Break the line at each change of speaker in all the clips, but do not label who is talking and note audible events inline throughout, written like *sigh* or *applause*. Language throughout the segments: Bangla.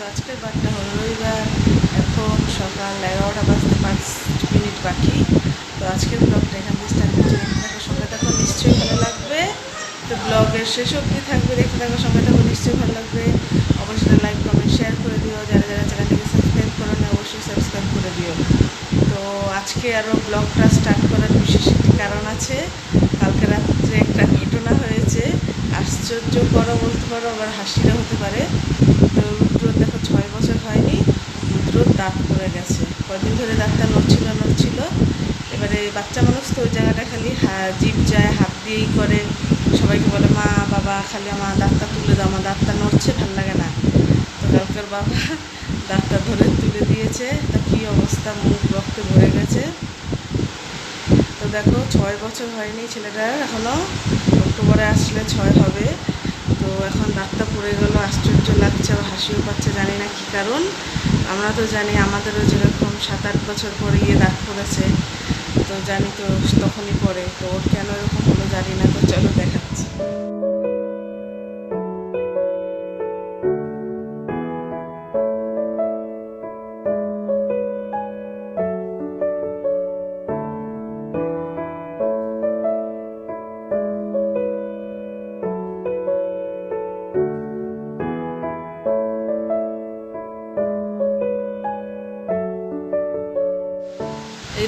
তো আজকের বারটা হলো রবিবার, এখন সকাল এগারোটা বাজতে পাঁচ মিনিট বাকি। তো আজকের ব্লগটা এখান থেকে স্টার্ট করছি। দেখতে থাকো, সঙ্গে থাকো, নিশ্চয়ই ভালো লাগবে। তো ব্লগের শেষ অবধি থাকবে, দেখতে থাকো, সঙ্গে থাকো, নিশ্চয়ই ভালো লাগবে। অবশ্যই লাইক কমেন্ট শেয়ার করে দিও। যারা যারা চ্যানেলটিকে সাবস্ক্রাইব করো না, অবশ্যই সাবস্ক্রাইব করে দিও। তো আজকে আরও ব্লগটা স্টার্ট করার বিশেষ একটি কারণ আছে। কালকে রাত্রে একটা ঘটনা হয়েছে। আশ্চর্য করো বলতে পারো, আবার হাসিরও হতে পারে। বছর হয়নি রুদ্রর দাঁত পড়ে গেছে। কদিন ধরে দাঁতটা নড়ছিল নড়ছিল। এবারে বাচ্চা মানুষ তো ওই জায়গাটা খালি জিভ যায়, হাত দিয়েই করে। সবাইকে বলে, মা, বাবা, খালি আমার দাঁতটা তুলে দাও, আমার দাঁতটা নড়ছে, ভালো লাগে না। তো কালকের বাবা দাঁতটা ধরে তুলে দিয়েছে। তা কী অবস্থা, মুখ, রক্তে ভরে গেছে। তো দেখো, ছয় বছর হয়নি ছেলেটার এখনও অক্টোবরে আসলে ছয় হবে। তো এখন দাঁতটা পড়ে গেল, আশ্চর্য লাগছে আর হাসিও পাচ্ছে, জানি না কী কারণ। আমরা তো জানি আমাদেরও যেরকম সাত আট বছর পরে গিয়ে দাঁত পড়েছে, তো জানি তো তখনই পড়ে, তো ওর কেন এরকম হলো জানি না, তো চলো দেখাচ্ছি।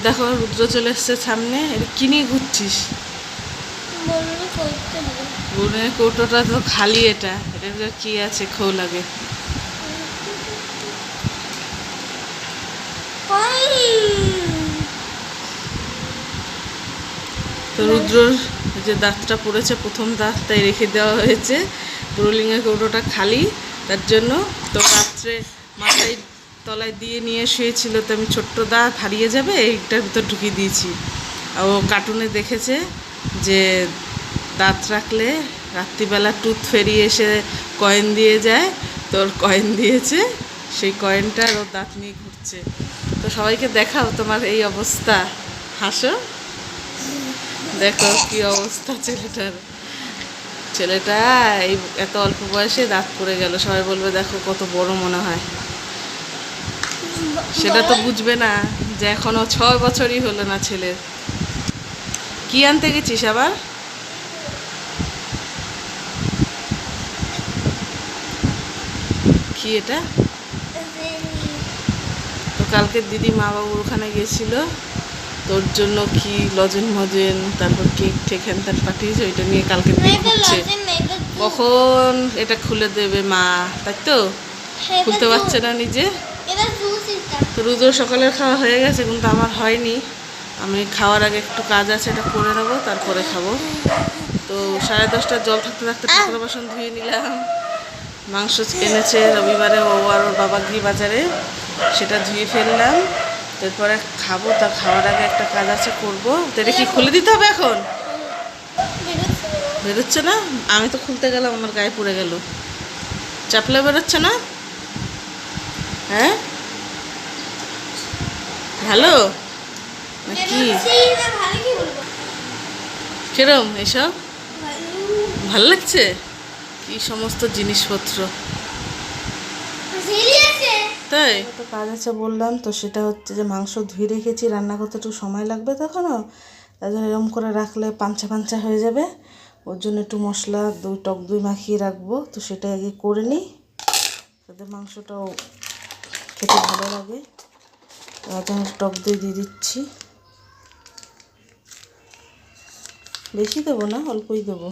দেখো রুদ্র চলে এসছে সামনে। এটা কি নিয়ে ঘুরছিস? বোনের কৌটোটা তো খালি এটা। এটা ভিতরে কি আছে খৌ লাগে তো রুদ্রর যে দাঁতটা পড়েছে প্রথম দাঁত তাই রেখে দেওয়া হয়েছে। রোলিংয়ের কৌটোটা খালি। তার জন্য তো রাত্রে মাথায় তলায় দিয়ে নিয়ে শুয়েছিল তো আমি ছোট্ট দাঁত হারিয়ে যাবে, এইটার ভিতর ঢুকিয়ে দিয়েছি। ও কার্টুনে দেখেছে যে দাঁত রাখলে রাত্রিবেলা টুথ ফেরিয়ে এসে কয়েন দিয়ে যায়, তোর কয়েন দিয়েছে, সেই কয়েনটা ওর দাঁত নিয়ে ঘুরছে। তো সবাইকে দেখাও তোমার এই অবস্থা। হাসো। দেখো কি অবস্থা ছেলেটার। ছেলেটা এই এত অল্প বয়সে দাঁত পড়ে গেল। সবাই বলবে, দেখো কত বড় মনে হয়। সেটা তো বুঝবে না যে এখনও ছয় বছরই হলো না ছেলের। কি আনতে গেছিস আবার? কি এটা? তো কালকে দিদি মা বাবুর ওখানে গেছিল। তোর জন্য কি লজেন মজেন তারপর কেক ঠেক হ্যান ত্যান পাঠিয়েছে ওইটা নিয়ে কালকে দিদি ঘুরছে। কখন এটা খুলে দেবে মা তাই তো? খুলতে পারছে না নিজে? তো রুদ্র সকালের খাওয়া হয়ে গেছে, কিন্তু আমার হয়নি। আমি খাওয়ার আগে একটু কাজ আছে, এটা করে নেব, তারপরে খাব। তো সাড়ে দশটার জল থাকতে থাকতে ঠাকুর বাসন ধুয়ে নিলাম। মাংস এনেছে রবিবারে ও আর ওর বাবা গিয়ে বাজারে সেটা ধুয়ে ফেললাম। তারপরে খাব, তা খাওয়ার আগে একটা কাজ আছে, করব। তো এটা কি খুলে দিতে হবে এখন।
বেরোচ্ছে না?
আমি তো খুলতে গেলাম, আমার গায়ে পড়ে গেল। চাপলে বেরোচ্ছে না? হ্যাঁ? ভালো? না কি কিরম এসব?
ভালো।
লাগছে? কি সমস্ত জিনিসপত্র? তাই? তো কাজ আছে বললাম তো সেটা হচ্ছে যে মাংস ধুয়ে রেখেছি রান্না করতে একটু সময় লাগবে তখনও। তাই জন্য এরকম করে রাখলে পাঞ্চা পাঞ্চা হয়ে যাবে। ওর জন্য একটু মশলা দই টক দই মাখিয়ে রাখব তো সেটা আগে করে নিই। তাতে মাংসটাও খেতে ভালো লাগে। জন্য টক দই দিয়ে দিচ্ছি। বেশি দেবো না, অল্পই দেবো।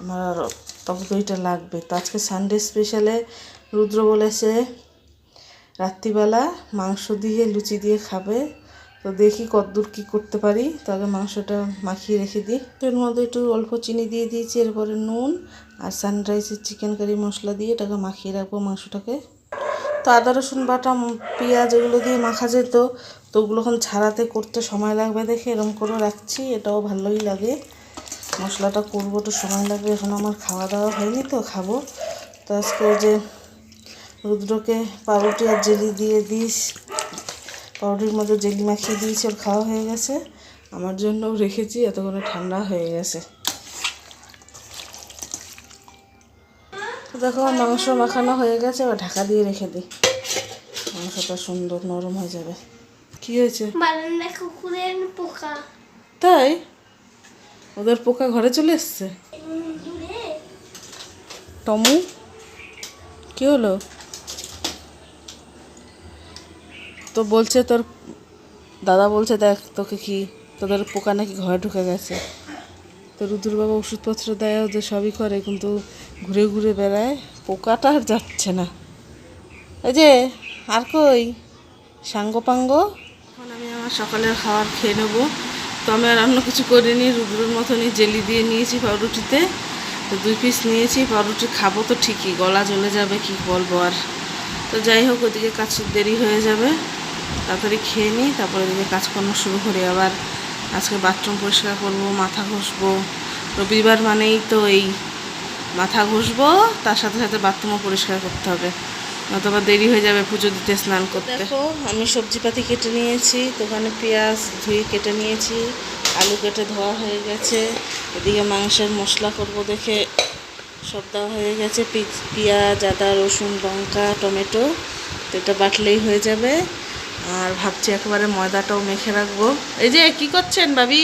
আমার আর টক দইটা লাগবে। তো আজকে সানডে স্পেশালে রুদ্র বলেছে, রাত্রিবেলা মাংস দিয়ে লুচি দিয়ে খাবে। তো দেখি কতদূর কী করতে পারি। তবে মাংসটা মাখিয়ে রেখে দিই। এর মধ্যে একটু অল্প চিনি দিয়ে দিয়েছি, এরপরে নুন আর সানরাইসের চিকেন কারি মশলা দিয়ে এটাকে মাখিয়ে রাখব মাংসটাকে। তো আদা, রসুন, বাটা পেঁয়াজ এগুলো দিয়ে মাখা যেত। তো ওগুলো এখন ছাড়াতে করতে সময় লাগবে দেখে এরকম করে রাখছি, এটাও ভালোই লাগে। মশলাটা করব একটু সময় লাগবে, এখন আমার খাওয়া দাওয়া হয়নি তো, খাব। তো আজকে যে রুদ্রকে পাউরুটি আর জেলি দিয়ে দিস। পাউরুটির মধ্যে জেলি মাখিয়ে দিয়েছি, ওর খাওয়া হয়ে গেছে। আমার জন্যও রেখেছি, এতক্ষণে ঠান্ডা হয়ে গেছে। দেখো মাংস মাখানো হয়ে গেছে এবার ঢাকা দিয়ে রেখে দিই। মাংসটা সুন্দর নরম হয়ে যাবে। কি হয়েছে?
কুকুরের পোকা।
তাই? ওদের পোকা ঘরে চলে এসছে? টমু? কি হলো? তো বলছে তোর দাদা বলছে দেখ তোকে কি তোদের পোকা নাকি ঘরে ঢুকে গেছে। তো রুদ্র বাবা ওষুধপত্র দেয় ওদের সবই করে কিন্তু ঘুরে ঘুরে বেড়ায়, পোকাটা আর যাচ্ছে না। এই যে, আর কই? সাঙ্গ পাঙ্গ? এখন আমি আমার সকালের খাবার খেয়ে নেব। তো আমি আর অন্য কিছু করিনি, রুদ্রর মতনই জেলি দিয়ে নিয়েছি পাউরুটিতে। তো দুই পিস নিয়েছি, পাউরুটি খাব তো ঠিকই, গলা জ্বলে যাবে, কি বলব আর। তো যাই হোক, ওদিকে কাজ দেরি হয়ে যাবে। তাড়াতাড়ি খেয়ে নিই, তারপরে ওদিকে কাজকর্ম শুরু করি আবার। আজকে বাথরুম পরিষ্কার করব, মাথা ঘষবো। রবিবার মানেই তো এই মাথা ঘষবো, তার সাথে সাথে বাথরুমও পরিষ্কার করতে হবে। নতুবা দেরি হয়ে যাবে পুজো দিতে, স্নান করতে। দেখো, আমি সবজিপাতি কেটে নিয়েছি, দোকানে পেঁয়াজ ধুয়ে কেটে নিয়েছি, আলু কেটে ধোয়া হয়ে গেছে। এদিকে মাংসের মশলা করব দেখে, সব দেওয়া হয়ে গেছে। পেঁয়াজ, আদা, রসুন, লঙ্কা, টমেটো, তো এটা বাটলেই হয়ে যাবে। আর ভাবছি একেবারে ময়দাটাও মেখে রাখব। এই যে, কি করছেন বাবি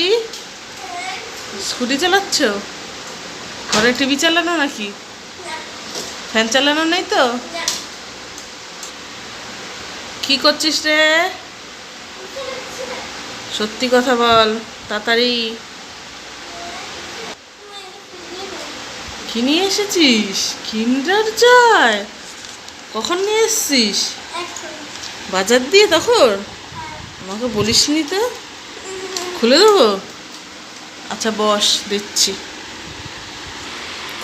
স্কুটি চালাচ্ছ? ঘরে টিভি চালানো নাকি? ফ্যান চালানো নেই তো? কি করছিস রে? সত্যি কথা বল, তাড়াতাড়ি। কি নিয়ে এসেছিস? কিন্ডার জয় কখন নিয়ে এসেছিস? বাজার দিয়ে তখন? আমাকে বলিস নি তো? খুলে দেবো? আচ্ছা বস, দিচ্ছি।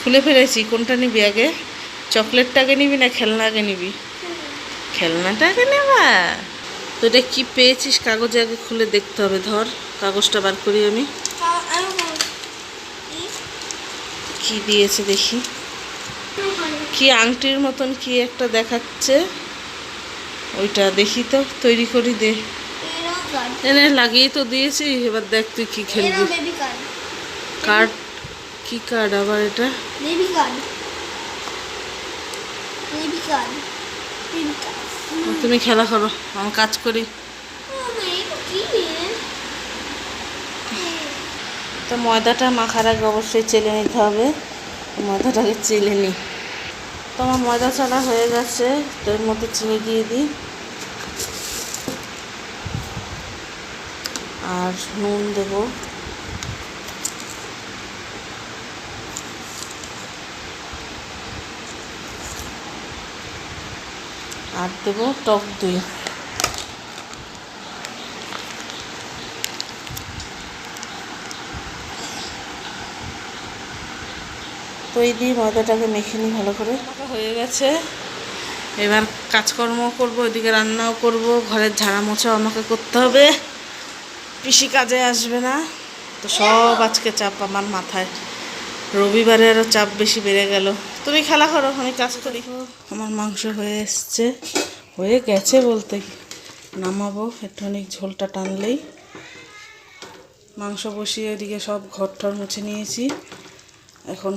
খুলে ফেলেছি কোনটা নিবি আগে? চকলেটটা আগে নিবি না খেলনা আগে নিবি? খেলনাটা আগে নেবা? তো এটা কি পেয়েছিস কাগজে আগে খুলে দেখতে হবে ধর কাগজটা বার করি আমি। কি দিয়েছে দেখি। কি আংটির মতন কি একটা দেখাচ্ছে? ওইটা দেখি তো তৈরি করি দে। এনে লাগিয়ে তো দিয়েছি এবার দেখ তুই কি খেলবি।
কার্ড
কি কার্ড আবার এটা?
বেবি কার্ড বেবি কার্ড
তুমি খেলা করো আমি কাজ করি। তো ময়দাটা মাখার আগে অবশ্যই চেলে নিতে হবে। ময়দাটাকে চেলে নিই তো আমার ময়দা চালা হয়ে গেছে তো এর মধ্যে চিনি দিয়ে দিই। আর নুন দেবো। আর দেবো টক দই। এই দিয়ে ময়দাটাকে মেখে নিই ভালো করে। হয়ে গেছে। এবার কাজকর্ম করব, এদিকে রান্নাও করব, ঘরের ঝাড়া মোছাও আমাকে করতে হবে। পিসি কাজে আসবে না। তো সব আজকে চাপ আমার মাথায়। রবিবারে আরও চাপ বেশি বেড়ে গেল। তুমি খেলা করো, আমি কাজ করি। আমার মাংস হয়ে এসছে। হয়ে গেছে বলতে নামাবো, একটুখানি ঝোলটা টানলেই। মাংস বসিয়ে এদিকে সব ঘর টর মুছে নিয়েছি। এখন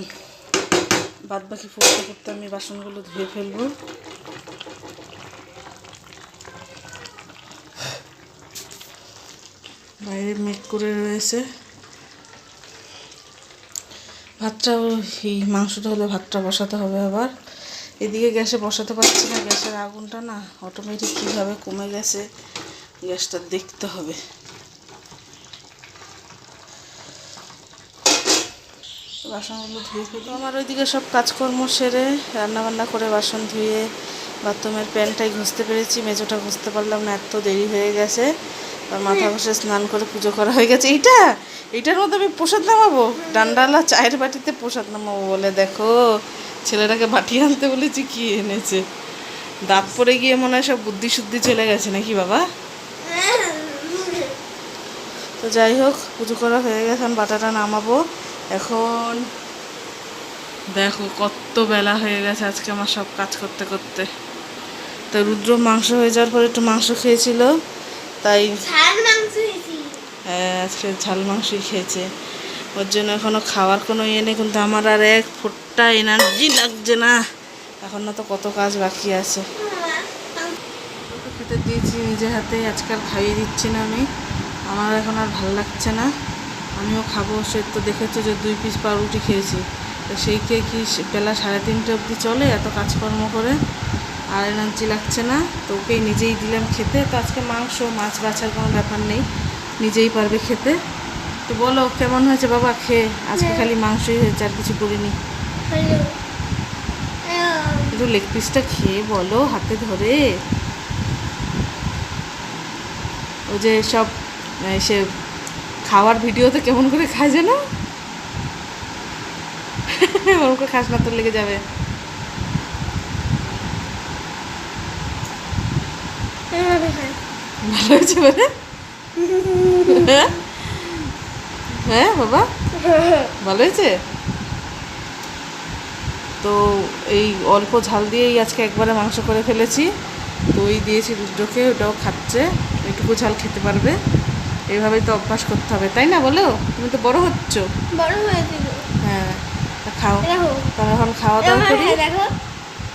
বাদ বাকি ফুটতে ফুটতে আমি বাসনগুলো ধুয়ে ফেলব। বাইরে মেঘ করে রয়েছে। ভাতটা এই মাংসটা হলে ভাতটা বসাতে হবে আবার। এদিকে গ্যাসে বসাতে পারছি না, গ্যাসের আগুনটা না অটোমেটিক কীভাবে কমে গেছে, গ্যাসটা দেখতে হবে। বাসনগুলো ধুয়ে ফেলি। আমার ওইদিকে সব কাজকর্ম সেরে, রান্নাবান্না করে বাসন ধুয়ে, বাথরুমের প্যানটাই ঘষতে পেরেছি মেজোটা ঘষতে পারলাম না, এত দেরি হয়ে গেছে। আর মাথা বসে স্নান করে পুজো করা হয়ে গেছে। এইটা? এইটার মধ্যে আমি প্রসাদ নামাবো? ডান্ডালা চায়ের বাটিতে প্রসাদ নামাবো বলে, দেখো। ছেলেটাকে বাটি আনতে বলেছি, কি এনেছে? দাঁত পড়ে গিয়ে মনে হয় সব বুদ্ধি শুদ্ধি চলে গেছে নাকি বাবা? তো যাই হোক, পুজো করা হয়ে গেছে বাটাটা নামাবো। এখন দেখো কত বেলা হয়ে গেছে আজকে আমার সব কাজ করতে করতে। তো রুদ্র মাংস হয়ে যাওয়ার পর একটু মাংস খেয়েছিল। তাই হ্যাঁ, আজকে ঝাল মাংসই খেয়েছে। ওর জন্য এখনও খাওয়ার কোনো ইয়ে নেই কিন্তু আমার আর এক ফুটটা এনার্জি লাগছে না। এখন না তো কত কাজ বাকি আছে। খেতে দিয়েছি নিজে হাতে আজকাল খাইয়ে দিচ্ছি না আমি। আমার এখন আর ভালো লাগছে না। আমিও খাব সে তো দেখেছ যে দুই পিস পাউরুটি খেয়েছি। তো সেই খেয়ে কি বেলা সাড়ে তিনটে অবধি চলে এত কাজকর্ম করে? আর এনার্জি লাগছে না তো ওকেই নিজেই দিলাম খেতে। তো আজকে মাংস মাছ বাছার কোনো ব্যাপার নেই নিজেই পারবে খেতে। তো বলো কেমন হয়েছে বাবা খেয়ে? আজকে খালি মাংসই হয়েছে আর কিছু করিনি। একটু লেগ পিসটা খেয়ে বলো হাতে ধরে। ও যে সব সে খাওয়ার ভিডিওতে কেমন করে খায় যেন? *laughs* ওরকম খাস না তোর লেগে যাবে। ভালো হয়েছে? বলে হ্যাঁ? হ্যাঁ বাবা ভালো হয়েছে তো এই অল্প ঝাল দিয়েই আজকে একবারে মাংস করে ফেলেছি। দই দিয়েছি রুদ্রকে ওটাও খাচ্ছে। এইটুকু ঝাল খেতে পারবে। এইভাবেই তো অভ্যাস করতে হবে তাই না বলো? তুমি তো বড় হচ্ছ।
বড় হয়েছিল
হ্যাঁ খাও। তাহলে এখন খাওয়া দাওয়া করি।
হাতে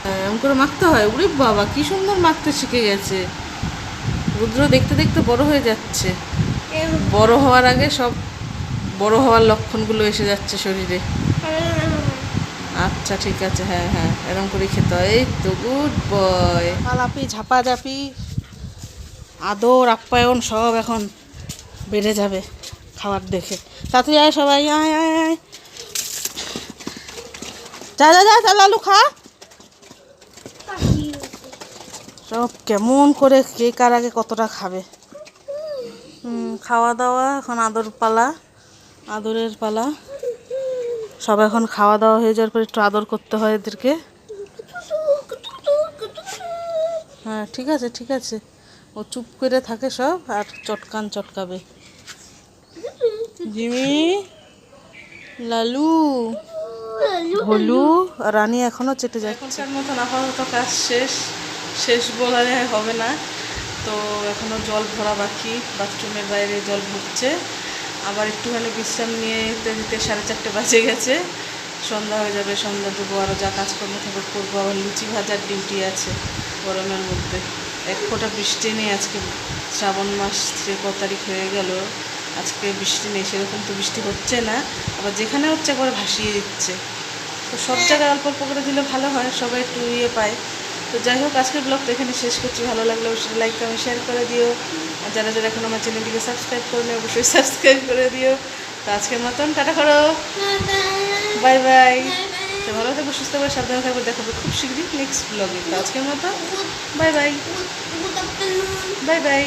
হ্যাঁ, এরকম করে মাখতে হয়। উরে বাবা কি সুন্দর মাখতে শিখে গেছে। রুদ্র দেখতে দেখতে বড় হয়ে যাচ্ছে। বড় হওয়ার আগে সব বড় হওয়ার লক্ষণগুলো এসে যাচ্ছে শরীরে। আচ্ছা ঠিক আছে হ্যাঁ হ্যাঁ এরকম করে খেতে হয়। এই তো গুড বয় পালাপি ঝাপাঝাপি আদর আপ্যায়ন সব এখন বেড়ে যাবে খাবার দেখে। তাতে আয় সবাই আয় আয় আয়। যা যা যা যা লালু খা। সব কেমন করে কে কার আগে কতটা খাবে? খাওয়া দাওয়া এখন আদর পালা আদরের পালা। সব এখন খাওয়া দাওয়া হয়ে যাওয়ার পর একটু আদর করতে হয় এদেরকে। হ্যাঁ ঠিক আছে ঠিক আছে। ও চুপ করে থাকে সব আর চটকান চটকাবে। জিমি লালু হলু আর রানী এখনও চেটে যাচ্ছে। এখনকার মতন আপাতত কাজ শেষ। শেষ বলারে হবে না। তো এখনও জল ভরা বাকি, বাথরুমের বাইরে জল ভরছে। আবার একটুখানি বিশ্রাম নিয়ে দিতে সাড়ে চারটে বাজে গেছে। সন্ধ্যা হয়ে যাবে, সন্ধ্যা দেবো আরও যা কাজকর্ম থাকে করব। আবার লুচি ভাজার ডিউটি আছে গরমের মধ্যে। এক ফোঁটা বৃষ্টি নেই আজকে, শ্রাবণ মাস যে ক তারিখ হয়ে গেল। আজকে বৃষ্টি নেই, সেরকম তো বৃষ্টি হচ্ছে না। আবার যেখানে হচ্ছে একবার ভাসিয়ে দিচ্ছে। তো সব জায়গায় অল্প অল্প করে দিলে ভালো হয়, সবাই একটু ইয়ে পায়। তো যাই হোক আজকের ব্লগটা এখানে শেষ করছি। ভালো লাগলে অবশ্যই লাইক কমেন্ট শেয়ার করে দিও। আর যারা যারা এখন আমার চ্যানেলটিকে সাবস্ক্রাইব করে নিও অবশ্যই *laughs* সাবস্ক্রাইব করে দিও। তো আজকের মতন টাটা করো। বাই বাই তো ভালো থাকব সুস্থ করে সাবধানে থাকব দেখাবো খুব শীঘ্রই নেক্সট ব্লগে তো আজকের মতো বাই বাই বাই বাই.